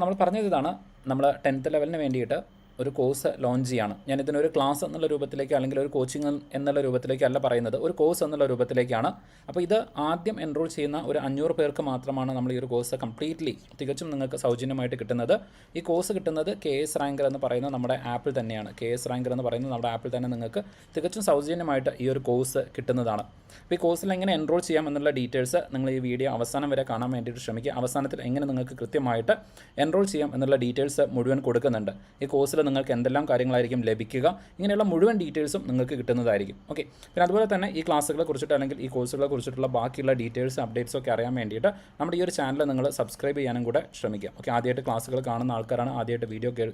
നമ്മൾ പറഞ്ഞത് ഇതാണ്. നമ്മൾ ടെൻത്ത് ലെവലിന് വേണ്ടിയിട്ട് ഒരു കോഴ്സ് ലോഞ്ച് ചെയ്യാണ്. ഞാൻ ഇതിനൊരു ക്ലാസ് എന്നുള്ള രൂപത്തിലേക്ക് അല്ലെങ്കിൽ ഒരു കോച്ചിങ് എന്നുള്ള രൂപത്തിലേക്കല്ല പറയുന്നത്. ഒരു കോഴ്സ് എന്നുള്ള രൂപത്തിലേക്കാണ്. അപ്പോൾ ഇത് ആദ്യം എൻറോൾ ചെയ്യുന്ന ഒരു അഞ്ഞൂറ് പേർക്ക് മാത്രമാണ് നമ്മൾ ഈ ഒരു കോഴ്സ് കംപ്ലീറ്റ്ലി തികച്ചും നിങ്ങൾക്ക് സൗജന്യമായിട്ട് കിട്ടുന്നത്. ഈ കോഴ്സ് കിട്ടുന്നത് കെ എസ് റാങ്കർ എന്ന് പറയുന്ന നമ്മുടെ ആപ്പിൽ തന്നെയാണ്. കെ എസ് റാങ്കർ എന്ന് പറയുന്നത് നമ്മുടെ ആപ്പിൽ തന്നെ നിങ്ങൾക്ക് തികച്ചും സൗജന്യമായിട്ട് ഈ ഒരു കോഴ്സ് കിട്ടുന്നതാണ്. അപ്പോൾ ഈ കോഴ്സിൽ എങ്ങനെ എൻറോൾ ചെയ്യാം എന്നുള്ള ഡീറ്റെയിൽസ് നിങ്ങൾ ഈ വീഡിയോ അവസാനം വരെ കാണാൻ വേണ്ടിയിട്ട് ശ്രമിക്കുക. അവസാനത്തിൽ എങ്ങനെ നിങ്ങൾക്ക് കൃത്യമായിട്ട് എൻറോൾ ചെയ്യാം എന്നുള്ള ഡീറ്റെയിൽസ് മുഴുവൻ കൊടുക്കുന്നുണ്ട്. ഈ കോഴ്സിൽ നിങ്ങൾക്ക് എന്തെല്ലാം കാര്യങ്ങളായിരിക്കും ലഭിക്കുക. ഇങ്ങനെയുള്ള മുഴുവൻ ഡീറ്റെയിൽസും നിങ്ങൾക്ക് കിട്ടുന്നതായിരിക്കും. ഓക്കെ. പിന്നെ അതുപോലെ തന്നെ ഈ ക്ലാസ്സുകളെ കുറിച്ചിട്ട് അല്ലെങ്കിൽ ഈ കോഴ്സുകളെ കുറിച്ചിട്ടുള്ള ബാക്കിയുള്ള ഡീറ്റെയിൽസ് അപ്ഡേറ്റ്സ് ഒക്കെ അറിയാൻ വേണ്ടിയിട്ട് നമ്മുടെ ഈ ഒരു ചാനൽ നിങ്ങൾ സബ്സ്ക്രൈബ് ചെയ്യാനും കൂടെ ശ്രമിക്കുക. ഓക്കെ ആദ്യമായിട്ട് ക്ലാസ്സുകൾ കാണുന്ന ആൾക്കാരാണ് ആദ്യമായിട്ട് വീഡിയോ കേൾ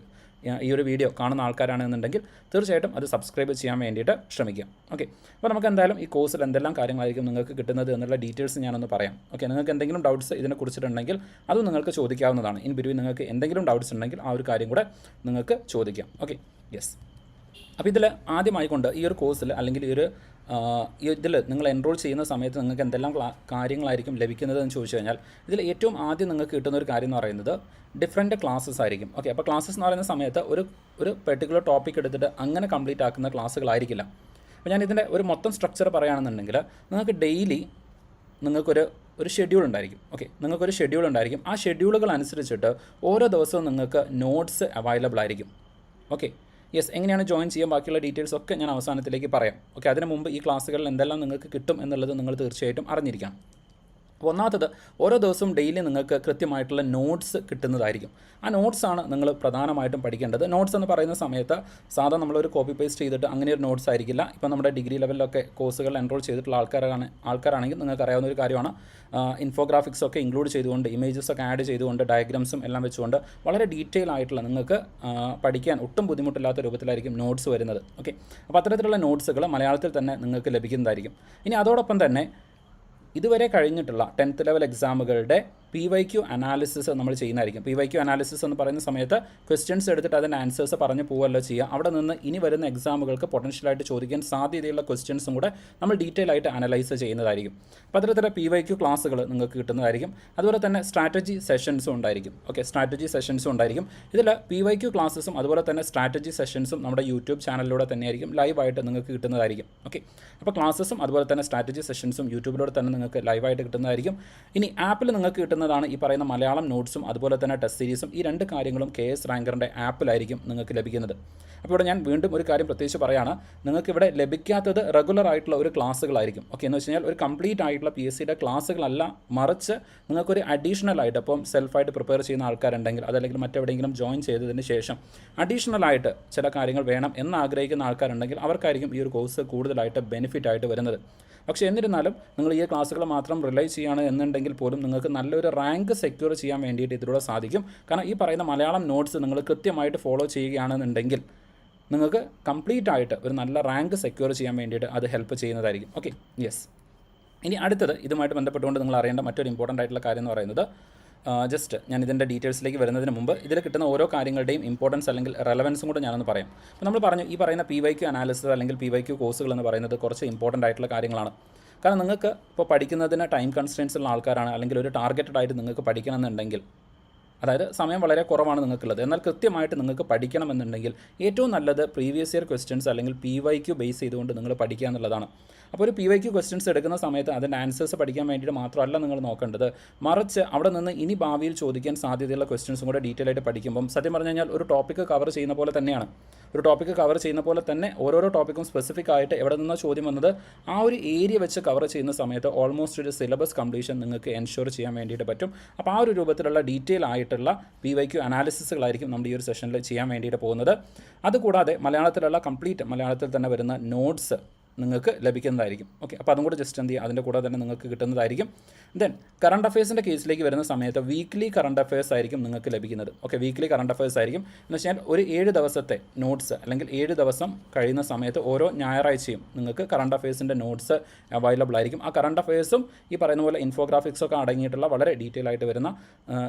ഈ ഒരു വീഡിയോ കാണുന്ന ആൾക്കാരാണെന്നുണ്ടെങ്കിൽ തീർച്ചയായിട്ടും അത് സബ്സ്ക്രൈബ് ചെയ്യാൻ വേണ്ടിയിട്ട് ശ്രമിക്കുക. ഓക്കെ അപ്പോൾ നമുക്ക് എന്തായാലും ഈ കോഴ്സിൽ എന്തെല്ലാം കാര്യങ്ങളായിരിക്കും നിങ്ങൾക്ക് കിട്ടുന്നത് എന്നുള്ള ഡീറ്റെയിൽസ് ഞാനൊന്ന് പറയാം. ഓക്കെ നിങ്ങൾക്ക് എന്തെങ്കിലും ഡൗട്ട്സ് ഇതിനെ കുറിച്ചിട്ടുണ്ടെങ്കിൽ അത് നിങ്ങൾക്ക് ചോദിക്കാവുന്നതാണ്. ഇൻ ബിറ്റ്വീൻ നിങ്ങൾക്ക് എന്തെങ്കിലും ഡൗട്ട്സ് ഉണ്ടെങ്കിൽ ആ ഒരു കാര്യം കൂടെ നിങ്ങൾക്ക് ചോദിക്കാം. ഓക്കെ യെസ് അപ്പോൾ ഇതിൽ ആദ്യമായിക്കൊണ്ട് ഈ ഒരു കോഴ്സിൽ അല്ലെങ്കിൽ ഈ ഒരു ഇതിൽ നിങ്ങൾ എൻറോൾ ചെയ്യുന്ന സമയത്ത് നിങ്ങൾക്ക് എന്തെല്ലാം കാര്യങ്ങളായിരിക്കും ലഭിക്കുന്നത് എന്ന് ചോദിച്ചു കഴിഞ്ഞാൽ ഇതിൽ ഏറ്റവും ആദ്യം നിങ്ങൾക്ക് കിട്ടുന്ന ഒരു കാര്യം എന്ന് പറയുന്നത് ഡിഫറെന്റ് ക്ലാസ്സസ് ആയിരിക്കും. ഓക്കെ അപ്പോൾ ക്ലാസ്സസ് എന്ന് പറയുന്ന സമയത്ത് ഒരു ഒരു പെർട്ടിക്കുലർ ടോപ്പിക് എടുത്തിട്ട് അങ്ങനെ കംപ്ലീറ്റ് ആക്കുന്ന ക്ലാസ്സുകളായിരിക്കില്ല. അപ്പോൾ ഞാൻ ഇതിന്റെ ഒരു മൊത്തം സ്ട്രക്ചർ പറയുകയാണെന്നുണ്ടെങ്കിൽ നിങ്ങൾക്ക് ഡെയിലി നിങ്ങൾക്കൊരു ഒരു ഷെഡ്യൂൾ ഉണ്ടായിരിക്കും. ഓക്കെ നിങ്ങൾക്കൊരു ഷെഡ്യൂൾ ഉണ്ടായിരിക്കും. ആ ഷെഡ്യൂളുകൾ അനുസരിച്ചിട്ട് ഓരോ ദിവസവും നിങ്ങൾക്ക് നോട്ട്സ് അവൈലബിൾ ആയിരിക്കും. ഓക്കെ യെസ് എങ്ങനെയാണ് ജോയിൻ ചെയ്യാൻ ബാക്കിയുള്ള ഡീറ്റെയിൽസ് ഒക്കെ ഞാൻ അവസാനത്തിലേക്ക് പറയാം. ഓക്കെ അതിന് മുമ്പ് ഈ ക്ലാസ്സുകളിൽ എന്തെല്ലാം നിങ്ങൾക്ക് കിട്ടും എന്നുള്ളത് നിങ്ങൾ തീർച്ചയായിട്ടും അറിഞ്ഞിരിക്കണം. ഒന്നാമത്തത് ഓരോ ദിവസവും ഡെയിലി നിങ്ങൾക്ക് കൃത്യമായിട്ടുള്ള നോട്ട്സ് കിട്ടുന്നതായിരിക്കും. ആ നോട്ട്സാണ് നിങ്ങൾ പ്രധാനമായിട്ടും പഠിക്കേണ്ടത്. നോട്ട്സ് എന്ന് പറയുന്ന സമയത്ത് സാധാരണ നമ്മളൊരു കോപ്പി പേസ്റ്റ് ചെയ്തിട്ട് അങ്ങനെ ഒരു നോട്ട്സ് ആയിരിക്കില്ല. ഇപ്പോൾ നമ്മുടെ ഡിഗ്രി ലെവലിലൊക്കെ കോഴ്സുകൾ എൻറോൾ ചെയ്തിട്ടുള്ള ആൾക്കാരാണ് ആൾക്കാരാണെങ്കിൽ നിങ്ങൾക്ക് അറിയാവുന്ന ഒരു കാര്യമാണ്. ഇൻഫോഗ്രാഫിക്സ് ഒക്കെ ഇൻക്ലൂഡ് ചെയ്തുകൊണ്ട് ഇമേജസ് ഒക്കെ ആഡ് ചെയ്തുകൊണ്ട് ഡയഗ്രാംസും എല്ലാം വെച്ചുകൊണ്ട് വളരെ ഡീറ്റെയിൽ ആയിട്ടുള്ള നിങ്ങൾക്ക് പഠിക്കാൻ ഒട്ടും ബുദ്ധിമുട്ടില്ലാത്ത രൂപത്തിലായിരിക്കും നോട്ട്സ് വരുന്നത്. ഓക്കെ അപ്പോൾ അത്തരത്തിലുള്ള നോട്ട്സുകൾ മലയാളത്തിൽ തന്നെ നിങ്ങൾക്ക് ലഭിക്കുന്നതായിരിക്കും. ഇനി അതോടൊപ്പം തന്നെ ഇതുവരെ കഴിഞ്ഞിട്ടുള്ള ടെൻത്ത് ലെവൽ എക്സാമുകളുടെ പി വൈ ക്യു അനാലിസിസ് നമ്മൾ ചെയ്യുന്നതായിരിക്കും. പി വൈ ക്യു അനാലിസിസ് എന്ന് പറയുന്ന സമയത്ത് ക്വസ്റ്റ്യൻസ് എടുത്തിട്ട് അതിന്റെ ആൻസേഴ്സ് പറഞ്ഞ് പോവല്ലോ ചെയ്യുക. അവിടെ നിന്ന് ഇനി വരുന്ന എക്സാമുകൾക്ക് പൊട്ടൻഷ്യലായിട്ട് ചോദിക്കാൻ സാധ്യതയുള്ള ക്വസ്റ്റ്യൻസും കൂടെ നമ്മൾ ഡീറ്റെയിൽ ആയിട്ട് അനലൈസ് ചെയ്യുന്നതായിരിക്കും. അപ്പോൾ അത്തരത്തിലെ പി വൈ ക്യു ക്ലാസ്സുകൾ നിങ്ങൾക്ക് കിട്ടുന്നതായിരിക്കും. അതുപോലെ തന്നെ സ്ട്രാറ്റജി സെഷൻസും ഉണ്ടായിരിക്കും. ഓക്കെ സ്ട്രാറ്റജി സെഷൻസും ഉണ്ടായിരിക്കും. ഇതിൽ പി വൈ ക്യു ക്ലാസ്സസും അതുപോലെ തന്നെ സ്ട്രാറ്റജി സെഷൻസും നമ്മുടെ യൂട്യൂബ് ചാനലിലൂടെ തന്നെയായിരിക്കും ലൈവായിട്ട് നിങ്ങൾക്ക് കിട്ടുന്നതായിരിക്കും. ഓക്കെ അപ്പോൾ ക്ലാസ്സസും അതുപോലെ തന്നെ സ്ട്രാറ്റജി സെഷൻസും യൂട്യൂബിലൂടെ തന്നെ നിങ്ങൾക്ക് ലൈവായിട്ട് കിട്ടുന്നതായിരിക്കും. ഇനി ആപ്പിൽ നിങ്ങൾക്ക് കിട്ടുന്നതാണ് ഈ പറയുന്ന മലയാളം നോട്ട്സും അതുപോലെ തന്നെ ടെസ്റ്റ് സീരീസും ഈ രണ്ട് കാര്യങ്ങളും കെ എസ് റാങ്കറിന്റെ ആപ്പിലായിരിക്കും നിങ്ങൾക്ക് ലഭിക്കുന്നത്. അപ്പോൾ ഇവിടെ ഞാൻ വീണ്ടും ഒരു കാര്യം പ്രത്യേകിച്ച് പറയുകയാണ് നിങ്ങൾക്ക് ഇവിടെ ലഭിക്കാത്തത് റെഗുലർ ആയിട്ടുള്ള ഒരു ക്ലാസ്സുകളായിരിക്കും ഓക്കെ എന്ന് വെച്ച് കഴിഞ്ഞാൽ ഒരു കംപ്ലീറ്റ് ആയിട്ടുള്ള പി എസ് സിയുടെ ക്ലാസ്സുകളല്ല മറിച്ച് നിങ്ങൾക്കൊരു അഡീഷണൽ ആയിട്ട് ഇപ്പം സെൽഫായിട്ട് പ്രിപ്പയർ ചെയ്യുന്ന ആൾക്കാരുണ്ടെങ്കിൽ അതല്ലെങ്കിൽ മറ്റെവിടെയെങ്കിലും ജോയിൻ ചെയ്തതിന് ശേഷം അഡീഷണൽ ആയിട്ട് ചില കാര്യങ്ങൾ വേണം എന്ന് ആഗ്രഹിക്കുന്ന ആൾക്കാരുണ്ടെങ്കിൽ അവർക്കായിരിക്കും ഈ ഒരു കോഴ്സ് കൂടുതലായിട്ട് ബെനിഫിറ്റ് ആയിട്ട് വരുന്നത്. പക്ഷേ എന്നിരുന്നാലും നിങ്ങൾ ഈ ക്ലാസ്സുകൾ മാത്രം റിലൈ ചെയ്യുകയാണ് എന്നുണ്ടെങ്കിൽ പോലും നിങ്ങൾക്ക് നല്ലൊരു റാങ്ക് സെക്യൂർ ചെയ്യാൻ വേണ്ടിയിട്ട് ഇതിലൂടെ സാധിക്കും. കാരണം ഈ പറയുന്ന മലയാളം നോട്ട്സ് നിങ്ങൾ കൃത്യമായിട്ട് ഫോളോ ചെയ്യുകയാണെന്നുണ്ടെങ്കിൽ നിങ്ങൾക്ക് കംപ്ലീറ്റ് ആയിട്ട് ഒരു നല്ല റാങ്ക് സെക്യൂർ ചെയ്യാൻ വേണ്ടിയിട്ട് അത് ഹെൽപ്പ് ചെയ്യുന്നതായിരിക്കും. ഓക്കെ യെസ് ഇനി അടുത്തത് ഇതുമായിട്ട് ബന്ധപ്പെട്ടുകൊണ്ട് നിങ്ങൾ അറിയേണ്ട മറ്റൊരു ഇമ്പോർട്ടന്റ് ആയിട്ടുള്ള കാര്യം എന്ന് പറയുന്നത് ജസ്റ്റ് ഞാൻ ഇതിന്റെ ഡീറ്റെയിൽസിലേക്ക് വരുന്നതിന് മുമ്പ് ഇതിൽ കിട്ടുന്ന ഓരോ കാര്യങ്ങളുടെയും ഇമ്പോർട്ടൻസ് അല്ലെങ്കിൽ റെലവൻസും കൂടെ ഞാനൊന്ന് പറയാം. അപ്പോൾ നമ്മൾ പറഞ്ഞു ഈ പറയുന്ന പി വൈ ക്യു അനാലിസിസ് അല്ലെങ്കിൽ പി വൈ ക്യു കോഴ്സുകൾ എന്ന് പറയുന്നത് കുറച്ച് ഇമ്പോർട്ടന്റ് ആയിട്ടുള്ള കാര്യങ്ങളാണ്. കാരണം നിങ്ങൾക്ക് ഇപ്പോൾ പഠിക്കുന്നതിന് ടൈം കൺസ്റ്റൻസ് ഉള്ള ആൾക്കാരാണ് അല്ലെങ്കിൽ ഒരു ടാർഗറ്റഡ് ആയിട്ട് നിങ്ങൾക്ക് പഠിക്കണമെന്നുണ്ടെങ്കിൽ അതായത് സമയം വളരെ കുറവാണ് നിങ്ങൾക്കുള്ളത്. എന്നാൽ കൃത്യമായിട്ട് നിങ്ങൾക്ക് പഠിക്കണമെന്നുണ്ടെങ്കിൽ ഏറ്റവും നല്ലത് പ്രീവിയസ് ഇയർ ക്വസ്റ്റ്യൻസ് അല്ലെങ്കിൽ പി വൈ ക്യു ബേസ് ചെയ്തുകൊണ്ട് നിങ്ങൾ പഠിക്കുക എന്നുള്ളതാണ്. അപ്പോൾ ഒരു പി വൈ ക്യു ക്വസ്റ്റ്യൻസ് എടുക്കുന്ന സമയത്ത് അതിന്റെ ആൻസേഴ്സ് പഠിക്കാൻ വേണ്ടിയിട്ട് മാത്രമല്ല നിങ്ങൾ നോക്കേണ്ടത്. മറിച്ച് അവിടെ നിന്ന് ഇനി ഭാവിയിൽ ചോദിക്കാൻ സാധ്യതയുള്ള ക്വസ്റ്റ്യൻസും കൂടെ ഡീറ്റെയിൽ ആയിട്ട് പഠിക്കുമ്പം സത്യം പറഞ്ഞു കഴിഞ്ഞാൽ ഒരു ടോപ്പിക്ക് കവർ ചെയ്യുന്ന പോലെ തന്നെയാണ്. ഒരു ടോപ്പിക്ക് കവർ ചെയ്യുന്ന പോലെ തന്നെ ഓരോരോ ടോപ്പിക്കും സ്പെസിഫിക് ആയിട്ട് എവിടെ നിന്നാണ് ചോദ്യം വന്നത് ആ ഒരു ഏരിയ വെച്ച് കവർ ചെയ്യുന്ന സമയത്ത് ഓൾമോസ്റ്റ് ഒരു സിലബസ് കംപ്ലീഷൻ നിങ്ങൾക്ക് എൻഷുർ ചെയ്യാൻ വേണ്ടിയിട്ട് പറ്റും. അപ്പോൾ ആ ഒരു രൂപത്തിലുള്ള ഡീറ്റെയിൽ ആയിട്ടുള്ള പി വൈ ക്യു അനാലിസിസുകളായിരിക്കും നമ്മുടെ ഈ ഒരു സെഷനിൽ ചെയ്യാൻ വേണ്ടിയിട്ട് പോകുന്നത്. അതുകൂടാതെ മലയാളത്തിലുള്ള കംപ്ലീറ്റ് മലയാളത്തിൽ തന്നെ വരുന്ന നോട്ട്സ് നിങ്ങൾക്ക് ലഭിക്കുന്നതായിരിക്കും. ഓക്കെ അപ്പോൾ അതും കൂടെ ജസ്റ്റ് എന്ത് ചെയ്യുക? അതിന്റെ കൂടെ തന്നെ നിങ്ങൾക്ക് കിട്ടുന്നതായിരിക്കും. ദെൻ കറണ്ട് അഫയേഴ്സിന്റെ കേസിലേക്ക് വരുന്ന സമയത്ത് വീക്ക്ലി കറണ്ട് അഫയേഴ്സ് ആയിരിക്കും നിങ്ങൾക്ക് ലഭിക്കുന്നത്. ഓക്കെ വീക്ക്ലി കറണ്ട് അഫയേഴ്സ് ആയിരിക്കും. എന്ന് വെച്ചാൽ ഒരു ഏഴ് ദിവസത്തെ നോട്ട്സ് അല്ലെങ്കിൽ ഏഴ് ദിവസം കഴിയുന്ന സമയത്ത് ഓരോ ഞായറാഴ്ചയും നിങ്ങൾക്ക് കറണ്ട് അഫയേഴ്സിന്റെ നോട്ട്സ് അവൈലബിൾ ആയിരിക്കും. ആ കറണ്ട് അഫയേഴ്സും ഈ പറയുന്ന പോലെ ഇൻഫോഗ്രാഫിക്സൊക്കെ അടങ്ങിയിട്ടുള്ള വളരെ ഡീറ്റെയിൽ ആയിട്ട് വരുന്ന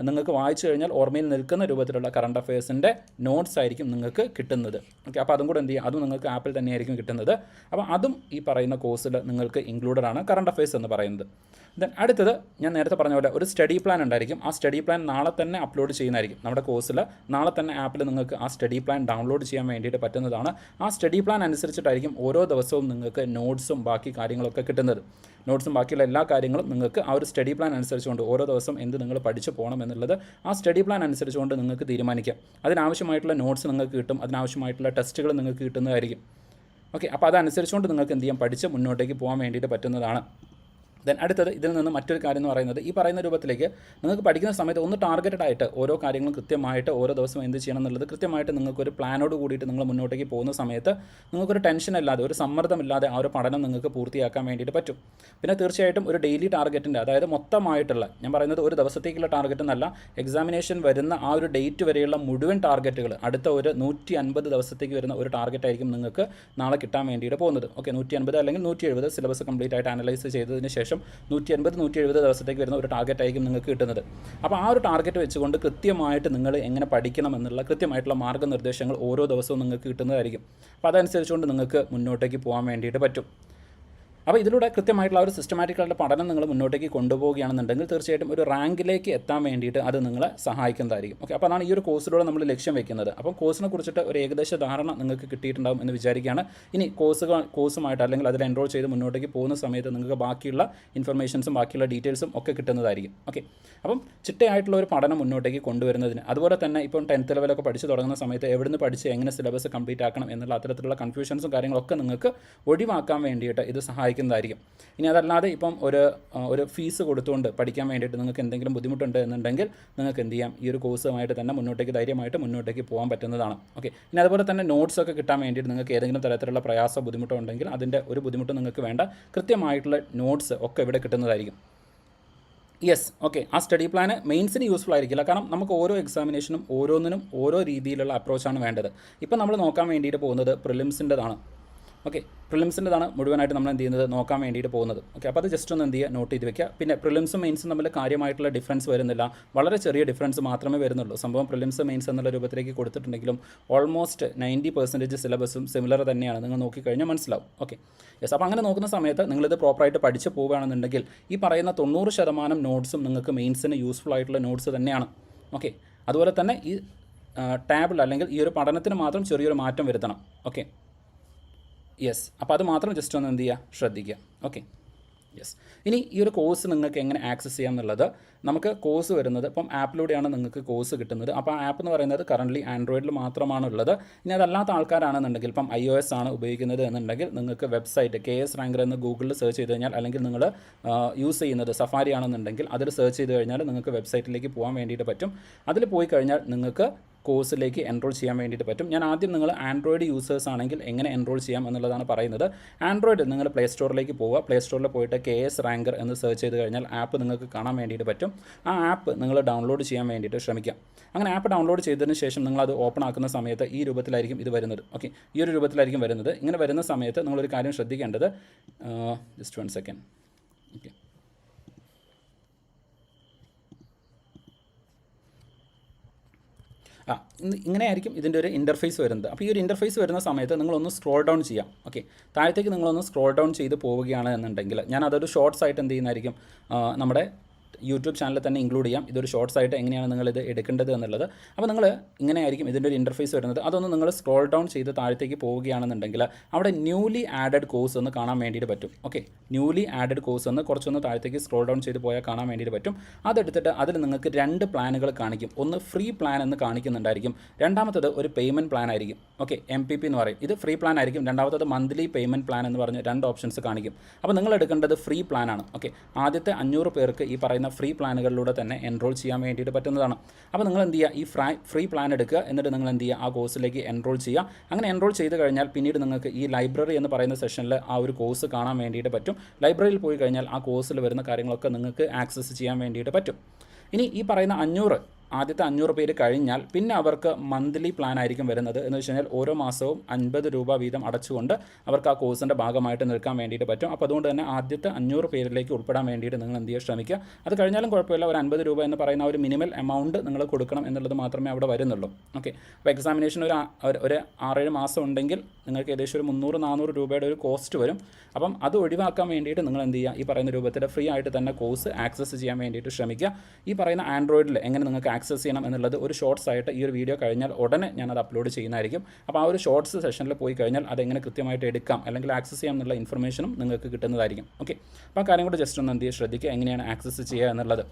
നിങ്ങൾക്ക് വായിച്ചു കഴിഞ്ഞാൽ ഓർമ്മയിൽ നിൽക്കുന്ന രൂപത്തിലുള്ള കറണ്ട് അഫയേഴ്സിന്റെ നോട്ട്സ് ആയിരിക്കും നിങ്ങൾക്ക് കിട്ടുന്നത്. ഓക്കെ അപ്പോൾ അതും കൂടെ എന്ത് ചെയ്യുക? അതും നിങ്ങൾക്ക് ആപ്പിൽ തന്നെയായിരിക്കും കിട്ടുന്നത്. അപ്പോൾ അതും ഈ പറയുന്ന കോഴ്സിൽ നിങ്ങൾക്ക് ഇൻക്ലൂഡഡ് ആണ് കറണ്ട് അഫയേഴ്സ് എന്ന് പറയുന്നത്. ദെൻ അടുത്തത് ഞാൻ നേരത്തെ പറഞ്ഞ പോലെ ഒരു സ്റ്റഡി പ്ലാൻ ഉണ്ടായിരിക്കും. ആ സ്റ്റഡി പ്ലാൻ നാളെ തന്നെ അപ്ലോഡ് ചെയ്യുന്നതായിരിക്കും. നമ്മുടെ കോഴ്സിൽ നാളെ തന്നെ ആപ്പിൽ നിങ്ങൾക്ക് ആ സ്റ്റഡി പ്ലാൻ ഡൗൺലോഡ് ചെയ്യാൻ വേണ്ടിയിട്ട് പറ്റുന്നതാണ്. ആ സ്റ്റഡി പ്ലാൻ അനുസരിച്ചിട്ടായിരിക്കും ഓരോ ദിവസവും നിങ്ങൾക്ക് നോട്ട്സും ബാക്കി കാര്യങ്ങളൊക്കെ കിട്ടുന്നത്. നോട്ട്സും ബാക്കിയുള്ള എല്ലാ കാര്യങ്ങളും നിങ്ങൾക്ക് ആ ഒരു സ്റ്റഡി പ്ലാൻ അനുസരിച്ചുകൊണ്ട് ഓരോ ദിവസം എന്ത് നിങ്ങൾ പഠിച്ചു പോകണം എന്നുള്ളത് ആ സ്റ്റഡി പ്ലാൻ അനുസരിച്ചുകൊണ്ട് നിങ്ങൾക്ക് തീരുമാനിക്കാം. അതിനാവശ്യമായിട്ടുള്ള നോട്ട്സ് നിങ്ങൾക്ക് കിട്ടും. അതിനാവശ്യമായിട്ടുള്ള ടെസ്റ്റുകൾ നിങ്ങൾക്ക് കിട്ടുന്നതായിരിക്കും. ഓക്കെ അപ്പോൾ അതനുസരിച്ചുകൊണ്ട് നിങ്ങൾക്ക് എന്ത് ചെയ്യാം? പഠിച്ച് മുന്നോട്ടേക്ക് പോകാൻ വേണ്ടിയിട്ട് പറ്റുന്നതാണ്. ദെൻ അടുത്തത് ഇതിൽ നിന്ന് മറ്റൊരു കാര്യം എന്ന് പറയുന്നത് ഈ പറയുന്ന രൂപത്തിലേക്ക് നിങ്ങൾക്ക് പഠിക്കുന്ന സമയത്ത് ഒന്ന് ടാർഗറ്റഡ് ആയിട്ട് ഓരോ കാര്യങ്ങളും കൃത്യമായിട്ട് ഓരോ ദിവസം എന്ത് ചെയ്യണം എന്നുള്ളത് കൃത്യമായിട്ട് നിങ്ങൾക്കൊരു പ്ലാനോട് കൂടിയിട്ട് നിങ്ങൾ മുന്നോട്ടേക്ക് പോകുന്ന സമയത്ത് നിങ്ങൾക്കൊരു ടെൻഷൻ ഇല്ലാതെ ഒരു സമ്മർദ്ദമില്ലാതെ ആ ഒരു പഠനം നിങ്ങൾക്ക് പൂർത്തിയാക്കാൻ വേണ്ടിയിട്ട് പറ്റും. പിന്നെ തീർച്ചയായിട്ടും ഒരു ഡെയിലി ടാർഗറ്റിന്റെ അതായത് മൊത്തമായിട്ടുള്ള ഞാൻ പറയുന്നത് ഒരു ദിവസത്തേക്കുള്ള ടാർഗറ്റ് എന്നല്ല എക്സാമിനേഷൻ വരുന്ന ആ ഒരു ഡേറ്റ് വരെയുള്ള മുഴുവൻ ടാർഗറ്റുകൾ അടുത്ത ഒരു നൂറ്റി അൻപത് ദിവസത്തേക്ക് വരുന്ന ഒരു ടാർഗറ്റ് ആയിരിക്കും നിങ്ങൾക്ക് നാളെ കിട്ടാൻ വേണ്ടിയിട്ട് പോകുന്നത്. ഓക്കെ നൂറ്റി അൻപത് അല്ലെങ്കിൽ നൂറ്റി എഴുപത് സിലബസ് കംപ്ലീറ്റ് ആയിട്ട് അനലൈസ് ചെയ്തതിന് ശേഷം നൂറ്റി അൻപത് നൂറ്റി എഴുപത് ദിവസത്തേക്ക് വരുന്ന ഒരു ടാർഗറ്റ് ആയിരിക്കും നിങ്ങൾക്ക് കിട്ടുന്നത്. അപ്പോൾ ആ ഒരു ടാർഗറ്റ് വെച്ചുകൊണ്ട് കൃത്യമായിട്ട് നിങ്ങൾ എങ്ങനെ പഠിക്കണം എന്നുള്ള കൃത്യമായിട്ടുള്ള മാർഗനിർദ്ദേശങ്ങൾ ഓരോ ദിവസവും നിങ്ങൾക്ക് കിട്ടുന്നതായിരിക്കും. അപ്പോൾ അതനുസരിച്ചുകൊണ്ട് നിങ്ങൾക്ക് മുന്നോട്ടേക്ക് പോകാൻ വേണ്ടിയിട്ട് പറ്റും. അപ്പോൾ ഇതിലൂടെ കൃത്യമായിട്ടുള്ള ഒരു സിസ്റ്റമാറ്റിക്കായിട്ടുള്ള പഠനം നിങ്ങൾ മുന്നോട്ടേക്ക് കൊണ്ടുപോവുകയാണെന്നുണ്ടെങ്കിൽ തീർച്ചയായിട്ടും ഒരു റാങ്കിലേക്ക് എത്താൻ വേണ്ടിയിട്ട് അത് നിങ്ങളെ സഹായിക്കുന്നതായിരിക്കും. ഓക്കെ അപ്പോൾ അതാണ് ഈ ഒരു കോഴ്സിലൂടെ നമ്മൾ ലക്ഷ്യം വെക്കുന്നത്. അപ്പോൾ കോഴ്സിനെ കുറിച്ചിട്ട് ഒരു ഏകദേശ ധാരണ നിങ്ങൾക്ക് കിട്ടിയിട്ടുണ്ടാകും എന്ന് വിചാരിക്കുകയാണ്. ഇനി കോഴ്സുകൾ കോഴ്സുമായിട്ട് അല്ലെങ്കിൽ അതിൽ എൻറോൾ ചെയ്ത് മുന്നോട്ടേക്ക് പോകുന്ന സമയത്ത് നിങ്ങൾക്ക് ബാക്കിയുള്ള ഇൻഫർമേഷൻസും ബാക്കിയുള്ള ഡീറ്റെയിൽസും ഒക്കെ കിട്ടുന്നതായിരിക്കും. ഓക്കെ അപ്പം ചിട്ടയായിട്ടുള്ള ഒരു പഠനം മുന്നോട്ടേക്ക് കൊണ്ടുവരുന്നതിന് അതുപോലെ തന്നെ ഇപ്പം ടെൻത്ത് ലെവലൊക്കെ പഠിച്ച് തുടങ്ങുന്ന സമയത്ത് എവിടുന്ന് പഠിച്ച് എങ്ങനെ സിലബസ് കംപ്ലീറ്റ് ആക്കണം എന്നുള്ള അത്തരത്തിലുള്ള കൺഫ്യൂഷൻസും കാര്യങ്ങളൊക്കെ നിങ്ങൾക്ക് ഒഴിവാക്കാൻ വേണ്ടിയിട്ട് ഇത് സഹായിക്കുന്നതായിരിക്കും. ഇനി അതല്ലാതെ ഇപ്പം ഒരു ഒരു ഫീസ് കൊടുത്തുകൊണ്ട് പഠിക്കാൻ വേണ്ടിയിട്ട് നിങ്ങൾക്ക് എന്തെങ്കിലും ബുദ്ധിമുട്ടുണ്ട് എന്നുണ്ടെങ്കിൽ നിങ്ങൾക്ക് എന്ത് ചെയ്യാം? ഈ ഒരു കോഴ്സുമായിട്ട് തന്നെ മുന്നോട്ടേക്ക് ധൈര്യമായിട്ട് മുന്നോട്ടേക്ക് പോകാൻ പറ്റുന്നതാണ്. ഓക്കെ. ഇനി അതുപോലെ തന്നെ നോട്ട്സ് ഒക്കെ കിട്ടാൻ വേണ്ടിയിട്ട് നിങ്ങൾക്ക് ഏതെങ്കിലും തരത്തിലുള്ള പ്രയാസ ബുദ്ധിമുട്ടോ ഉണ്ടെങ്കിൽ അതിന്റെ ഒരു ബുദ്ധിമുട്ട് നിങ്ങൾക്ക് വേണ്ട. കൃത്യമായിട്ടുള്ള നോട്ട്സ് ഒക്കെ ഇവിടെ കിട്ടുന്നതായിരിക്കും. Yes okay. ആ സ്റ്റഡി പ്ലാന് മെയിൻസിന് യൂസ്ഫുൾ ആയിരിക്കില്ല. കാരണം നമുക്ക് ഓരോ എക്സാമിനേഷനും ഓരോന്നിനും ഓരോ രീതിയിലുള്ള അപ്രോച്ചാണ് വേണ്ടത്. ഇപ്പം നമ്മൾ നോക്കാൻ വേണ്ടിയിട്ട് പോകുന്നത് പ്രിലിംസിന്റെതാണ് ഓക്കെ പ്രിലിംസിന്റെതാണ് മുഴുവനായിട്ട് നമ്മൾ എന്ത് ചെയ്യുന്നത്? നോക്കാൻ വേണ്ടിയിട്ട് പോകുന്നത്. ഓക്കെ അപ്പോൾ അത് ജസ്റ്റ് ഒന്ന് എന്ത് ചെയ്യുക? നോട്ട് ചെയ്ത് വെക്കുക. പിന്നെ പ്രിലിംസും മെയിൻസും തമ്മിൽ കാര്യമായിട്ടുള്ള ഡിഫറൻസ് വരുന്നില്ല. വളരെ ചെറിയ ഡിഫറൻസ് മാത്രമേ വരുന്നുള്ളൂ. സംഭവം പ്രിലിംസ് മെയിൻസ് എന്നുള്ള രൂപത്തിലേക്ക് കൊടുത്തിട്ടുണ്ടെങ്കിലും ഓൾമോസ്റ്റ് നയന്റി പെർസെന്റേജ് സിലബസും സിമിലർ തന്നെയാണ്. നിങ്ങൾ നോക്കിക്കഴിഞ്ഞാൽ മനസ്സിലാവും. ഓക്കെ യെസ് അപ്പോൾ അങ്ങനെ നോക്കുന്ന സമയത്ത് നിങ്ങളിത് പ്രോപ്പറായിട്ട് പഠിച്ച് പോവുകയാണെന്നുണ്ടെങ്കിൽ ഈ പറയുന്ന തൊണ്ണൂറ് ശതമാനം നോട്ട്സും നിങ്ങൾക്ക് മെയിൻസിന് യൂസ്ഫുൾ ആയിട്ടുള്ള നോട്ട്സ് തന്നെയാണ്. ഓക്കെ അതുപോലെ തന്നെ ഈ ടാബിൾ അല്ലെങ്കിൽ ഈ ഒരു പഠനത്തിന് മാത്രം ചെറിയൊരു മാറ്റം വരുത്തണം. ഓക്കെ യെസ് അപ്പോൾ അത് മാത്രം ജസ്റ്റ് ഒന്ന് എന്ത് ചെയ്യുക ശ്രദ്ധിക്കുക. ഓക്കെ യെസ് ഇനി ഈ ഒരു കോഴ്സ് നിങ്ങൾക്ക് എങ്ങനെ ആക്സസ് ചെയ്യാം എന്നുള്ളത് നമുക്ക് കോഴ്സ് വരുന്നത് ഇപ്പം ആപ്പിലൂടെയാണ് നിങ്ങൾക്ക് കോഴ്സ് കിട്ടുന്നത്. അപ്പോൾ ആ ആപ്പ് എന്ന് പറയുന്നത് കറന്റ്ലി ആൻഡ്രോയിഡിൽ മാത്രമാണ് ഉള്ളത് ഇനി അതല്ലാത്ത ആൾക്കാരാണെന്നുണ്ടെങ്കിൽ ഇപ്പം ഐ ഒ എസ് ആണ് ഉപയോഗിക്കുന്നത് എന്നുണ്ടെങ്കിൽ നിങ്ങൾക്ക് വെബ്സൈറ്റ് കെ എസ് റാങ്കർ എന്ന് ഗൂഗിളിൽ സെർച്ച് ചെയ്ത് കഴിഞ്ഞാൽ അല്ലെങ്കിൽ നിങ്ങൾ യൂസ് ചെയ്യുന്നത് സഫാരി ആണെന്നുണ്ടെങ്കിൽ അതിൽ സെർച്ച് ചെയ്ത് കഴിഞ്ഞാൽ നിങ്ങൾക്ക് വെബ്സൈറ്റിലേക്ക് പോകാൻ വേണ്ടിയിട്ട് പറ്റും. അതിൽ പോയി കഴിഞ്ഞാൽ നിങ്ങൾക്ക് കോഴ്സിലേക്ക് എൻറോൾ ചെയ്യാൻ വേണ്ടിയിട്ട് പറ്റും. ഞാൻ ആദ്യം നിങ്ങൾ ആൻഡ്രോയിഡ് യൂസേഴ്സ് ആണെങ്കിൽ എങ്ങനെ എൻറോൾ ചെയ്യാം എന്നുള്ളതാണ് പറയുന്നത്. ആൻഡ്രോയിഡ് നിങ്ങൾ പ്ലേ സ്റ്റോറിലേക്ക് പോവുക. പ്ലേ സ്റ്റോറിൽ പോയിട്ട് കെ എസ് റാങ്കർ എന്ന് സെർച്ച് ചെയ്ത് കഴിഞ്ഞാൽ ആപ്പ് നിങ്ങൾക്ക് കാണാൻ വേണ്ടിയിട്ട് പറ്റും. ആ ആപ്പ് നിങ്ങൾ ഡൗൺലോഡ് ചെയ്യാൻ വേണ്ടിയിട്ട് ശ്രമിക്കാം അങ്ങനെ ആപ്പ് ഡൗൺലോഡ് ചെയ്തതിന് ശേഷം നിങ്ങൾ അത് ഓപ്പൺ ആക്കുന്ന സമയത്ത് ഈ രൂപത്തിലായിരിക്കും ഇത് വരുന്നത്. ഓക്കെ ഈ ഒരു രൂപത്തിലായിരിക്കും വരുന്നത്. ഇങ്ങനെ വരുന്ന സമയത്ത് നിങ്ങളൊരു കാര്യം ശ്രദ്ധിക്കേണ്ടത് ജസ്റ്റ് വൺ സെക്കൻഡ് ഓക്കെ ആ ഇങ്ങനെയായിരിക്കും ഇതിന്റെ ഒരു ഇന്റർഫേസ് വരുന്നത്. അപ്പോൾ ഈ ഒരു ഇന്റർഫേസ് വരുന്ന സമയത്ത് നിങ്ങളൊന്ന് സ്ക്രോൾ ഡൗൺ ചെയ്യാം. ഓക്കെ താഴത്തേക്ക് നിങ്ങളൊന്ന് സ്ക്രോൾ ഡൗൺ ചെയ്ത് പോവുകയാണ് എന്നുണ്ടെങ്കിൽ ഞാൻ അതൊരു ഷോർട്സ് ആയിട്ട് എന്ത് ചെയ്യുന്നതായിരിക്കും? നമ്മുടെ യൂട്യൂബ് ചാനലിൽ തന്നെ ഇൻക്ലൂഡ് ചെയ്യാം. ഇതൊരു ഷോർട്സ് ആയിട്ട് എങ്ങനെയാണ് നിങ്ങൾ ഇത് എടുക്കേണ്ടത് എന്നുള്ളത്. അപ്പോൾ നിങ്ങൾ ഇങ്ങനെയായിരിക്കും ഇതിന്റെ ഒരു ഇന്റർഫേസ് വരുന്നത്. അതൊന്ന് നിങ്ങൾ സ്ക്രോൾ ഡൗൺ ചെയ്ത് താഴത്തേക്ക് പോവുകയാണെന്നുണ്ടെങ്കിൽ അവിടെ ന്യൂലി ആഡഡ് കോഴ്സ് എന്ന് കാണാൻ വേണ്ടിയിട്ട് പറ്റും. ഓക്കെ ന്യൂലി ആഡഡ് കോഴ്സ് എന്ന് കുറച്ചൊന്ന് താഴത്തേക്ക് സ്ക്രോൾ ഡൗൺ ചെയ്ത് പോയാൽ കാണാൻ വേണ്ടിയിട്ട് പറ്റും. അതെടുത്തിട്ട് അതിൽ നിങ്ങൾക്ക് രണ്ട് പ്ലാനുകൾ കാണിക്കും. ഒന്ന് ഫ്രീ പ്ലാൻ എന്ന് കാണിക്കുന്നുണ്ടായിരിക്കും. രണ്ടാമത്തത് ഒരു പേയ്മെന്റ് പ്ലാൻ ആയിരിക്കും. ഓക്കെ എം പി പി എന്ന് പറയും. ഇത് ഫ്രീ പ്ലാൻ ആയിരിക്കും. രണ്ടാമത്തത് മന്ത്ലി പേയ്മെന്റ് പ്ലാൻ എന്ന് പറഞ്ഞ് രണ്ട് ഓപ്ഷൻസ് കാണിക്കും. അപ്പോൾ നിങ്ങൾ എടുക്കേണ്ടത് ഫ്രീ പ്ലാനാണ് ഓക്കെ ആദ്യത്തെ അഞ്ഞൂറ് പേർക്ക് ഈ പറയുന്ന ഫ്രീ പ്ലാനുകളിലൂടെ തന്നെ എൻറോൾ ചെയ്യാൻ വേണ്ടിയിട്ട് പറ്റുന്നതാണ്. അപ്പോൾ നിങ്ങൾ എന്ത് ചെയ്യുക? ഈ ഫ്രൈ ഫ്രീ പ്ലാൻ എടുക്കുക. എന്നിട്ട് നിങ്ങൾ എന്ത് ചെയ്യുക? ആ കോഴ്സിലേക്ക് എൻറോൾ ചെയ്യുക. അങ്ങനെ എൻറോൾ ചെയ്ത് കഴിഞ്ഞാൽ പിന്നീട് നിങ്ങൾക്ക് ഈ ലൈബ്രറി എന്ന് പറയുന്ന സെഷനിൽ ആ ഒരു കോഴ്സ് കാണാൻ വേണ്ടിയിട്ട് പറ്റും. ലൈബ്രറിയിൽ പോയി കഴിഞ്ഞാൽ ആ കോഴ്സിൽ വരുന്ന കാര്യങ്ങളൊക്കെ നിങ്ങൾക്ക് ആക്സസ് ചെയ്യാൻ വേണ്ടിയിട്ട് പറ്റും. ഇനി ഈ പറയുന്ന അഞ്ഞൂറ് ആദ്യത്തെ അഞ്ഞൂറ് പേര് കഴിഞ്ഞാൽ പിന്നെ അവർക്ക് മന്ത്ലി പ്ലാൻ ആയിരിക്കും വരുന്നത്. എന്ന് വെച്ച് കഴിഞ്ഞാൽ ഓരോ മാസവും അൻപത് രൂപ വീതം അടച്ചുകൊണ്ട് അവർക്ക് ആ കോഴ്സിന്റെ ഭാഗമായിട്ട് നിൽക്കാൻ വേണ്ടിയിട്ട് പറ്റും. അപ്പോൾ അതുകൊണ്ട് തന്നെ ആദ്യത്തെ അഞ്ഞൂറ് പേരിലേക്ക് ഉൾപ്പെടാൻ വേണ്ടിയിട്ട് നിങ്ങൾ എന്ത് ചെയ്യുക ശ്രമിക്കുക. അത് കഴിഞ്ഞാലും കുഴപ്പമില്ല. ഒരു അൻപത് രൂപ എന്ന് പറയുന്ന ഒരു മിനിമൽ എമൗണ്ട് നിങ്ങൾ കൊടുക്കണം എന്നുള്ളത് മാത്രമേ അവിടെ വരുന്നുള്ളൂ. ഓക്കെ അപ്പോൾ എക്സാമിനേഷൻ ഒരു ഒരു- ആറേഴ് മാസം ഉണ്ടെങ്കിൽ നിങ്ങൾക്ക് ഏകദേശം ഒരു മുന്നൂറ് നാനൂറ് രൂപയുടെ ഒരു കോസ്റ്റ് വരും. അപ്പം അത് ഒഴിവാക്കാൻ വേണ്ടിയിട്ട് നിങ്ങൾ എന്ത് ചെയ്യുക? ഈ പറയുന്ന രൂപത്തിൽ ഫ്രീ ആയിട്ട് തന്നെ കോഴ്സ് ആക്സസ് ചെയ്യാൻ വേണ്ടിയിട്ട് ശ്രമിക്കുക. ഈ പറയുന്ന ആൻഡ്രോയിഡിൽ എങ്ങനെ നിങ്ങൾക്ക് ആക്സസ് ചെയ്യണം എന്നുള്ളത് ഒരു ഷോർട്സ് ആയിട്ട് ഈ ഒരു വീഡിയോ കഴിഞ്ഞാൽ ഉടനെ ഞാൻ അത് അപ്ലോഡ് ചെയ്യുന്നതായിരിക്കും. അപ്പോൾ ആ ഒരു ഷോർട്സ് സെഷനിൽ പോയി കഴിഞ്ഞാൽ അതെങ്ങനെ കൃത്യമായിട്ട് എടുക്കാം അല്ലെങ്കിൽ ആക്സസ് ചെയ്യാം എന്നുള്ള ഇൻഫർമേഷനും നിങ്ങൾക്ക് കിട്ടുന്നതായിരിക്കും. ഓക്കെ അപ്പോൾ ആ കാര്യം കൂടെ ജസ്റ്റ് ഒന്ന് എന്ത് ചെയ്യുക? ശ്രദ്ധിക്കുക എങ്ങനെയാണ് ആക്സസ് ചെയ്യുക എന്നുള്ളത്.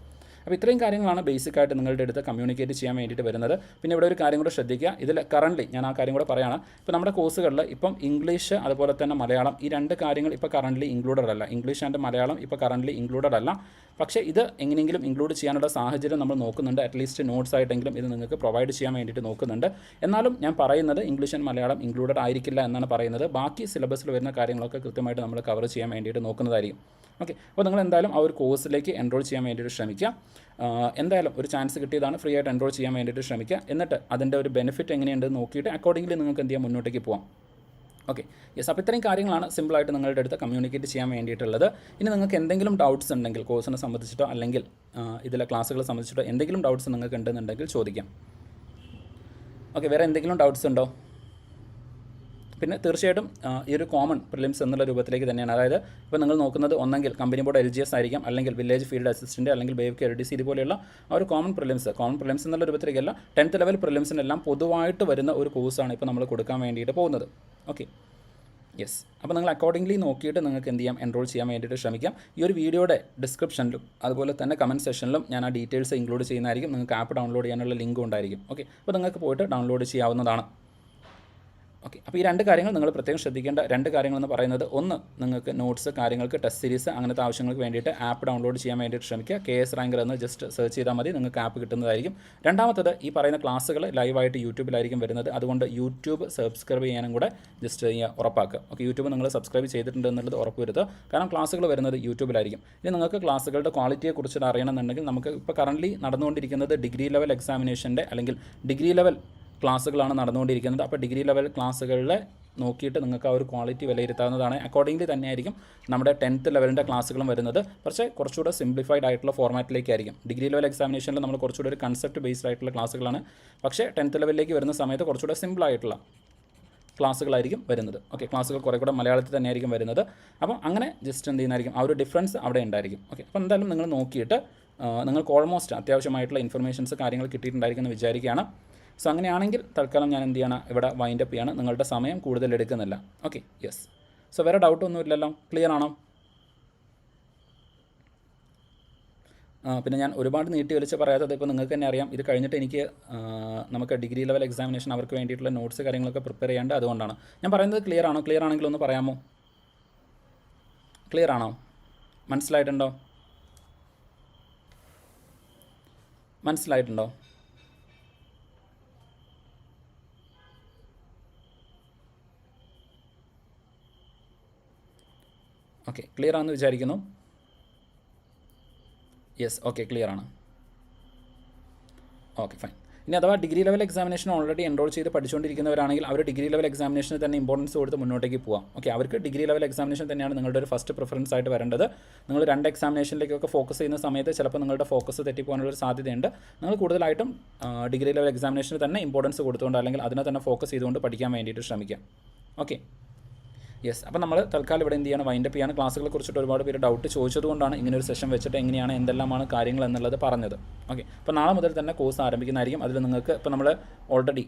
അപ്പോൾ ഇത്രയും കാര്യങ്ങളാണ് ബേസിക് ആയിട്ട് നിങ്ങളുടെ അടുത്ത് കമ്മ്യൂണിക്കേറ്റ് ചെയ്യാൻ വേണ്ടിയിട്ട് വരുന്നത്. പിന്നെ ഇവിടെ ഒരു കാര്യം കൂടെ ശ്രദ്ധിക്കുക. ഇതിൽ കറന്റ് ഞാൻ ആ കാര്യം കൂടെ പറയുകയാണ് ഇപ്പോൾ നമ്മുടെ കോഴ്സുകളിൽ ഇപ്പം ഇംഗ്ലീഷ് അതുപോലെ തന്നെ മലയാളം ഈ രണ്ട് കാര്യങ്ങൾ ഇപ്പോൾ കറന്റ്ലി ഇൻക്ലൂഡഡ് അല്ല. ഇംഗ്ലീഷ് ആൻഡ് മലയാളം ഇപ്പോൾ കറന്റ്ലി ഇൻക്ലൂഡഡ് അല്ല. പക്ഷേ ഇത് എങ്ങനെയെങ്കിലും ഇൻക്ലൂഡ് ചെയ്യാനുള്ള സാഹചര്യം നമ്മൾ നോക്കുന്നുണ്ട്. അറ്റ്ലീസ്റ്റ് നോട്ട്സ് ആയിട്ടെങ്കിലും ഇത് നിങ്ങൾക്ക് പ്രൊവൈഡ് ചെയ്യാൻ വേണ്ടിയിട്ട് നോക്കുന്നുണ്ട്. എന്നാലും ഞാൻ പറയുന്നത് ഇംഗ്ലീഷ് ആൻഡ് മലയാളം ഇൻക്ലൂഡഡ് ആയിരിക്കില്ല എന്നാണ് പറയുന്നത്. ബാക്കി സിലബസിൽ വരുന്ന കാര്യങ്ങളൊക്കെ കൃത്യമായിട്ട് നമ്മൾ കവർ ചെയ്യാൻ വേണ്ടിയിട്ട് നോക്കുന്നതായിരിക്കും. ഓക്കെ അപ്പോൾ നിങ്ങൾ എന്തായാലും ആ ഒരു കോഴ്സിലേക്ക് എൻറോൾ ചെയ്യാൻ വേണ്ടിയിട്ട് ശ്രമിക്കുക. എന്തായാലും ഒരു ചാൻസ് കിട്ടിയതാണ്. ഫ്രീ ആയിട്ട് എൻറോൾ ചെയ്യാൻ വേണ്ടിയിട്ട് ശ്രമിക്കുക. എന്നിട്ട് അതിന്റെ ഒരു ബെനിഫിറ്റ് എങ്ങനെയുണ്ടെന്ന് നോക്കിയിട്ട് അക്കോർഡിംഗ്ലി നിങ്ങൾക്ക് എന്ത് ചെയ്യാം മുന്നോട്ടേക്ക് പോകാം ഓക്കെ യെസ് അപ്പോൾ ഇത്രയും കാര്യങ്ങളാണ് സിമ്പിളായിട്ട് നിങ്ങളുടെ അടുത്ത് കമ്മ്യൂണിക്കേറ്റ് ചെയ്യാൻ വേണ്ടിയിട്ടുള്ളത്. ഇനി നിങ്ങൾക്ക് എന്തെങ്കിലും ഡൗട്ട്സ് ഉണ്ടെങ്കിൽ കോഴ്സിനെ സംബന്ധിച്ചിട്ടോ അല്ലെങ്കിൽ ഇതിലെ ക്ലാസ്സുകളെ സംബന്ധിച്ചിട്ടോ എന്തെങ്കിലും ഡൗട്ട്സ് നിങ്ങൾക്ക് ഉണ്ടെന്നുണ്ടെങ്കിൽ ചോദിക്കാം. ഓക്കെ വേറെ എന്തെങ്കിലും ഡൗട്ട്സ് ഉണ്ടോ? പിന്നെ തീർച്ചയായിട്ടും ഈ ഒരു കോമൺ പ്രിലിംസ് എന്നുള്ള രൂപത്തിലേക്ക് തന്നെയാണ്. അതായത് ഇപ്പോൾ നിങ്ങൾ നോക്കുന്നത് ഒന്നെങ്കിൽ company board L G S ആയിരിക്കാം അല്ലെങ്കിൽ വില്ലേജ് ഫീൽഡ് അസിസ്റ്റന്റ് അല്ലെങ്കിൽ ബേവ് കെ ഡി സി ഇതുപോലെയുള്ള ആ ഒരു കോമൺ പ്രിലിംസ് കോമൺ പ്രിലിംസ് എന്നുള്ള രൂപത്തിലേക്കല്ല ടെൻത്ത് ലെവൽ പ്രിലിംസിനെല്ലാം പൊതുവായിട്ട് വരുന്ന ഒരു കോഴ്സാണ് ഇപ്പോൾ നമ്മൾ കൊടുക്കാൻ വേണ്ടിയിട്ട് പോകുന്നത്. ഓക്കെ യെസ് അപ്പോൾ നിങ്ങൾ അക്കോർഡിംഗ്ലി നോക്കിയിട്ട് നിങ്ങൾക്ക് എന്ത് ചെയ്യാം? എൻറോൾ ചെയ്യാൻ വേണ്ടിയിട്ട് ശ്രമിക്കാം. ഈ ഒരു വീഡിയോയുടെ ഡിസ്ക്രിപ്ഷനിലും അതുപോലെ തന്നെ കമന്റ് സെഷനിലും ഞാൻ ആ ഡീറ്റെയിൽസ് ഇൻക്ലൂഡ് ചെയ്യുന്നതായിരിക്കും. നിങ്ങൾക്ക് ആപ്പ് ഡൗൺലോഡ് ചെയ്യാനുള്ള ലിങ്കും ഉണ്ടായിരിക്കും. ഓക്കെ അപ്പോൾ നിങ്ങൾക്ക് പോയിട്ട് ഡൗൺലോഡ് ചെയ്യാവുന്നതാണ്. ഓക്കെ അപ്പോൾ ഈ രണ്ട് കാര്യങ്ങൾ നിങ്ങൾ പ്രത്യേകം ശ്രദ്ധിക്കേണ്ട രണ്ട് കാര്യങ്ങളെന്ന് പറയുന്നത് ഒന്ന് നിങ്ങൾക്ക് നോട്ട്സ് കാര്യങ്ങൾക്ക് ടെസ്റ്റ് സീരീസ് അങ്ങനത്തെ ആവശ്യങ്ങൾക്ക് വേണ്ടിയിട്ട് ആപ്പ് ഡൗൺലോഡ് ചെയ്യാൻ വേണ്ടിയിട്ട് ശ്രമിക്കുക. കെ എസ് റാങ്കർ എന്ന് ജസ്റ്റ് സെർച്ച് ചെയ്താൽ മതി നിങ്ങൾക്ക് ആപ്പ് കിട്ടുന്നതായിരിക്കും. രണ്ടാമത്തത് ഈ പറയുന്ന ക്ലാസ്സുകൾ ലൈവായിട്ട് യൂട്യൂബിലായിരിക്കും വരുന്നത്. അതുകൊണ്ട് യൂട്യൂബ് സബ്സ്ക്രൈബ് ചെയ്യാനും കൂടെ ജസ്റ്റ് ഉറപ്പാക്കുക. ഓക്കെ യൂട്യൂബ് നിങ്ങൾ സബ്സ്ക്രൈബ് ചെയ്തിട്ടുണ്ട് എന്നുള്ളത് ഉറപ്പ് വരുത്തുക കാരണം ക്ലാസ്സുകൾ വരുന്നത് യൂട്യൂബിലായിരിക്കും. ഇനി നിങ്ങൾക്ക് ക്ലാസ്സുകളുടെ ക്വാളിറ്റിയെ കുറിച്ച് അറിയണമെന്നുണ്ടെങ്കിൽ നമുക്ക് ഇപ്പോൾ കറന്റ്ലി നടന്നുകൊണ്ടിരിക്കുന്നത് ഡിഗ്രി ലെവൽ എക്സാമിനേഷന്റെ അല്ലെങ്കിൽ ഡിഗ്രി ലെവൽ ക്ലാസ്സുകളാണ് നടന്നുകൊണ്ടിരിക്കുന്നത്. അപ്പോൾ ഡിഗ്രി ലെവൽ ക്ലാസ്സുകളിൽ നോക്കിയിട്ട് നിങ്ങൾക്ക് ആ ഒരു ക്വാളിറ്റി വിലയിരുത്താവുന്നതാണ്. അക്കോർഡിംഗ്ലി തന്നെയായിരിക്കും നമ്മുടെ ടെൻത്ത് ലെവലിന്റെ ക്ലാസ്സുകളും വരുന്നത്. പക്ഷേ കുറച്ചുകൂടെ സിംപ്ലിഫൈഡ് ആയിട്ടുള്ള ഫോർമാറ്റിലേക്കായിരിക്കും ഡിഗ്രി ലെവൽ എക്സാമിനേഷനിൽ നമ്മൾ കുറച്ചുകൂടി ഒരു കൺസെപ്റ്റ് ബേസ്ഡ് ആയിട്ടുള്ള ക്ലാസ്സുകളാണ്. പക്ഷേ ടെൻത്ത് ലെവലിലേക്ക് വരുന്ന സമയത്ത് കുറച്ചുകൂടെ സിമ്പിളായിട്ടുള്ള ക്ലാസ്സുകളായിരിക്കും വരുന്നത്. ഓക്കെ ക്ലാസ്സുകൾ കുറേ കൂടെ മലയാളത്തിൽ തന്നെയായിരിക്കും വരുന്നത്. അപ്പം അങ്ങനെ ജസ്റ്റ് എന്ത് ചെയ്യുന്നതായിരിക്കും? ആ ഒരു ഡിഫറൻസ് അവിടെ ഉണ്ടായിരിക്കും. ഓക്കെ അപ്പോൾ എന്തായാലും നിങ്ങൾ നോക്കിയിട്ട് നിങ്ങൾക്ക് ഓൾമോസ്റ്റ് അത്യാവശ്യമായിട്ടുള്ള ഇൻഫർമേഷൻസ് കാര്യങ്ങൾ കിട്ടിയിട്ടുണ്ടായിരിക്കും എന്ന് വിചാരിക്കുകയാണ്. സോ അങ്ങനെയാണെങ്കിൽ തൽക്കാലം ഞാൻ എന്ത് ചെയ്യണം? ഇവിടെ വൈൻഡ് അപ്പ് ചെയ്യാണ്. നിങ്ങളുടെ സമയം കൂടുതൽ എടുക്കുന്നില്ല. ഓക്കെ യെസ് സോ വേറെ ഡൗട്ടൊന്നും ഇല്ലല്ലോ? ക്ലിയർ ആണോ? പിന്നെ ഞാൻ ഒരുപാട് നീട്ടി വലിച്ച് പറയാത്തത് ഇപ്പോൾ നിങ്ങൾക്ക് തന്നെ അറിയാം. ഇത് കഴിഞ്ഞിട്ട് എനിക്ക് നമുക്ക് ഡിഗ്രി ലെവൽ എക്സാമിനേഷൻ അവർക്ക് വേണ്ടിയിട്ടുള്ള നോട്ട്സ് കാര്യങ്ങളൊക്കെ പ്രിപ്പയർ ചെയ്യേണ്ട അതുകൊണ്ടാണ്. ഞാൻ പറയുന്നത് ക്ലിയർ ആണോ? ക്ലിയർ ആണെങ്കിൽ ഒന്ന് പറയാമോ? ക്ലിയർ ആണോ? മനസ്സിലായിട്ടുണ്ടോ? മനസ്സിലായിട്ടുണ്ടോ? ഓക്കെ ക്ലിയർ ആണെന്ന് വിചാരിക്കുന്നു. യെസ് ഓക്കെ ക്ലിയർ ആണ്. ഓക്കെ ഫൈൻ ഇനി അഥവാ degree level examination already enrol ചെയ്ത് പഠിച്ചുകൊണ്ടിരിക്കുന്നവരാണെങ്കിൽ അവർ ഡിഗ്രി ലെവൽ എക്സാമിനേഷന് തന്നെ ഇമ്പോർട്ടൻസ് കൊടുത്ത് മുന്നോട്ടേക്ക് പോകാം ഓക്കെ അവർക്ക് ഡിഗ്രി ലെവൽ എക്സാമിനേഷൻ തന്നെയാണ് നിങ്ങളുടെ ഒരു ഫസ്റ്റ് പ്രിഫറൻസ് ആയിട്ട് വരേണ്ടത്. നിങ്ങൾ രണ്ട് എക്സാമിനേഷനിലേക്കൊക്കെ ഫോക്കസ് ചെയ്യുന്ന സമയത്ത് ചിലപ്പോൾ നിങ്ങളുടെ ഫോക്കസ് തെറ്റിപ്പോകാനുള്ള സാധ്യതയുണ്ട്. നിങ്ങൾ കൂടുതലായിട്ടും ഡിഗ്രി ലെവൽ എക്സാമിനേഷന് തന്നെ ഇമ്പോർട്ടൻസ് കൊടുത്തുകൊണ്ട് അല്ലെങ്കിൽ അതിനെ തന്നെ ഫോക്കസ് ചെയ്തുകൊണ്ട് പഠിക്കാൻ വേണ്ടിയിട്ട് ശ്രമിക്കാം ഓക്കെ യെസ് അപ്പോൾ നമ്മൾ തൽക്കാലം ഇവിടെ എന്ത് ചെയ്യണം? വൈൻഡപ്പ് ചെയ്യാണ്. ക്ലാസ്സുകളെ കുറിച്ചിട്ട് ഒരുപാട് പേര് ഡൗട്ട് ചോദിച്ചതുകൊണ്ടാണ് ഇങ്ങനെ ഒരു സെഷൻ വെച്ചിട്ട് എങ്ങനെയാണ് എന്തെല്ലാമാണ് കാര്യങ്ങൾ എന്നുള്ളത് പറഞ്ഞത്. ഓക്കെ അപ്പോൾ നാളെ മുതൽ തന്നെ കോഴ്സ് ആരംഭിക്കുന്നതായിരിക്കും. അതിൽ നിങ്ങൾക്ക് ഇപ്പോൾ നമ്മൾ ഓൾറെഡി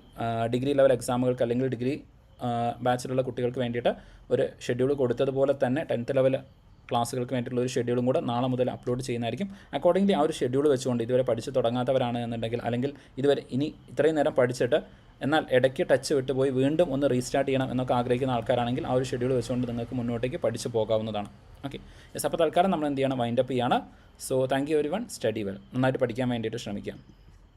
ഡിഗ്രി ലെവൽ എക്സാമുകൾക്ക് അല്ലെങ്കിൽ ഡിഗ്രി ബാച്ചിലുള്ള കുട്ടികൾക്ക് വേണ്ടിയിട്ട് ഒരു ഷെഡ്യൂൾ കൊടുത്തതുപോലെ തന്നെ ടെൻത്ത് ലെവൽ ക്ലാസ്സുകൾക്ക് വേണ്ടിയിട്ടുള്ള ഒരു ഷെഡ്യൂളും കൂടെ നാളെ മുതൽ അപ്ലോഡ് ചെയ്യുന്നതായിരിക്കും. അക്കോർഡിംഗ്ലി ആ ഒരു ഷെഡ്യൂൾ വെച്ചുകൊണ്ട് ഇതുവരെ പഠിച്ച് തുടങ്ങാത്തവരാണ് എന്നുണ്ടെങ്കിൽ അല്ലെങ്കിൽ ഇതുവരെ ഇനി ഇത്രയും നേരം പഠിച്ചിട്ട് എന്നാൽ ഇടയ്ക്ക് ടച്ച് വിട്ടുപോയി വീണ്ടും ഒന്ന് റീസ്റ്റാർട്ട് ചെയ്യണം എന്നൊക്കെ ആഗ്രഹിക്കുന്ന ആൾക്കാരാണെങ്കിൽ ആ ഒരു ഷെഡ്യൂൾ വെച്ചുകൊണ്ട് നിങ്ങൾക്ക് മുന്നോട്ടേക്ക് പഠിച്ചു പോകാവുന്നതാണ്. ഓക്കെ യെസ് അപ്പോൾ തൽക്കാലം നമ്മൾ എന്ത് ചെയ്യണം വൈൻഡപ്പ് ചെയ്യാണ്. So thank you everyone study well നന്നായിട്ട് പഠിക്കാൻ വേണ്ടിയിട്ട് ശ്രമിക്കാം